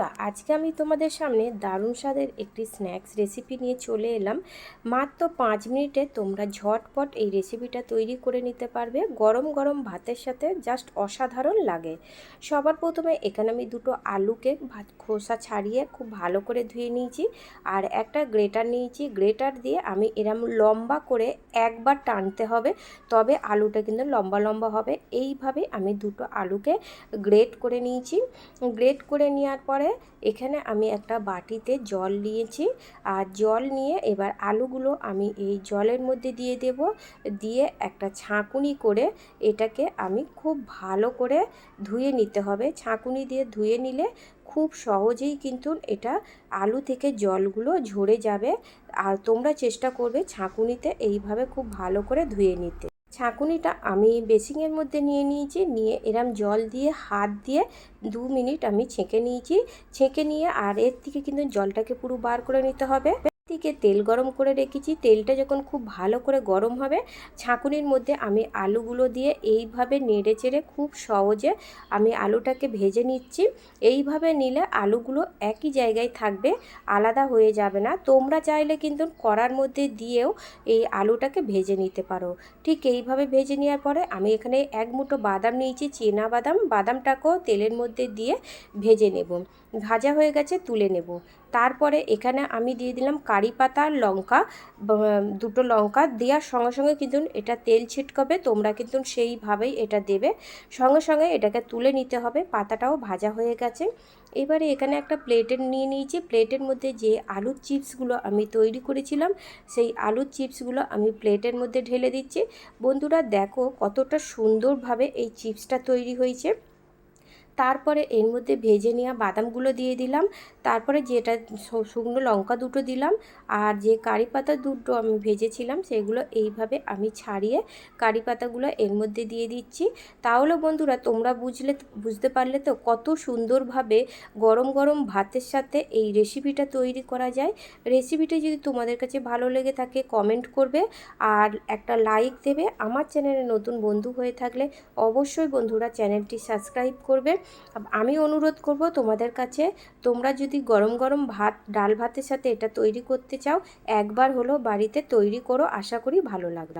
বন্ধুরা, আজকে আমি তোমাদের সামনে দারুণ স্বাদের একটি স্ন্যাক্স রেসিপি নিয়ে চলে এলাম। মাত্র পাঁচ মিনিটে তোমরা ঝটপট এই রেসিপিটা তৈরি করে নিতে পারবে। গরম গরম ভাতের সাথে জাস্ট অসাধারণ লাগে। সবার প্রথমে এখানে আমি দুটো আলুকে ভাত খোসা ছাড়িয়ে খুব ভালো করে ধুয়ে নিয়েছি আর একটা গ্রেটার নিয়েছি। গ্রেটার দিয়ে আমি এরম লম্বা করে একবার টানতে হবে, তবে আলুটা কিন্তু লম্বা লম্বা হবে। এইভাবে আমি দুটো আলুকে গ্রেট করে নিয়েছি। গ্রেট করে নেওয়ার পরে এখানে আমি একটা বাটিতে জল নিয়েছি। আর জল নিয়ে এবার আলুগুলো আমি এই জলের মধ্যে দিয়ে দেব। দিয়ে একটা ছাঁকুনি করে এটাকে আমি খুব ভালো করে ধুয়ে নিতে হবে। ছাঁকুনি দিয়ে ধুয়ে নিলে খুব সহজেই কিন্তু এটা আলু থেকে জলগুলো ঝরে যাবে। আর তোমরা চেষ্টা করবে ছাঁকুনিতে এইভাবে খুব ভালো করে ধুয়ে নিতে। ছাঁকুনিটা আমি বেসিংয়ের মধ্যে নিয়ে নিয়েছি, নিয়ে এরম জল দিয়ে, হাত দিয়ে দু মিনিট আমি ছেঁকে নিয়েছি। ছেঁকে নিয়ে আর এর থেকে কিন্তু জলটাকে পুরো বার করে নিতে হবে। দিকে তেল গরম করে রেখেছি। তেলটা যখন খুব ভালো করে গরম হবে ছাঁকুনির মধ্যে আমি আলুগুলো দিয়ে এইভাবে নেড়ে চেড়ে খুব সহজে আমি আলুটাকে ভেজে নিচ্ছি। এইভাবে নিলে আলুগুলো একই জায়গায় থাকবে, আলাদা হয়ে যাবে না। তোমরা চাইলে কিন্তু কড়ার মধ্যে দিয়েও এই আলুটাকে ভেজে নিতে পারো। ঠিক এইভাবে ভেজে নেওয়ার পরে আমি এখানে এক মুঠো বাদাম নিয়েছি, চীনা বাদাম। বাদামটাকেও তেলের মধ্যে দিয়ে ভেজে নেব। ভাজা হয়ে গেছে, তুলে নেব। তারপরে এখানে আমি দিয়ে দিলাম কারি পাতা, লঙ্কা দুটো লঙ্কা দেওয়ার সঙ্গে সঙ্গে কিন্তু এটা তেল ছিটকাবে, তোমরা কিন্তু সেইভাবেই এটা দেবে। সঙ্গে সঙ্গে এটাকে তুলে নিতে হবে, পাতাটাও ভাজা হয়ে গেছে। এবারে এখানে একটা প্লেটের নিয়ে নিয়েছি প্লেটের মধ্যে যে আলুর চিপসগুলো আমি তৈরি করেছিলাম, সেই আলুর চিপসগুলো আমি প্লেটের মধ্যে ঢেলে দিচ্ছি। বন্ধুরা দেখো কতটা সুন্দরভাবে এই চিপসটা তৈরি হয়েছে। তারপরে এর মধ্যে ভেজে নেওয়া বাদামগুলো দিয়ে দিলাম। তারপরে যেটা শুকনো লঙ্কা দুটো দিলাম। আর যে কারি পাতা দুটো আমি ভেজেছিলাম, সেগুলো এইভাবে আমি ছাড়িয়ে কারি পাতাগুলো এর মধ্যে দিয়ে দিচ্ছি। তাহলে বন্ধুরা, তোমরা বুঝলে, বুঝতে পারলে তো কত সুন্দরভাবে গরম গরম ভাতের সাথে এই রেসিপিটা তৈরি করা যায়। রেসিপিটা যদি তোমাদের কাছে ভালো লেগে থাকে কমেন্ট করবে। আর একটা লাইক দেবে। আমার চ্যানেলে নতুন বন্ধু হয়ে থাকলে অবশ্যই বন্ধুরা চ্যানেলটি সাবস্ক্রাইব করবে। আমি অনুরোধ করব তোমাদের কাছে, তোমরা যদি গরম গরম ভাত, ডাল ভাতের সাথে এটা তৈরি করতে চাও, একবার হলো বাড়িতে তৈরি করো, আশা করি ভালো লাগবে।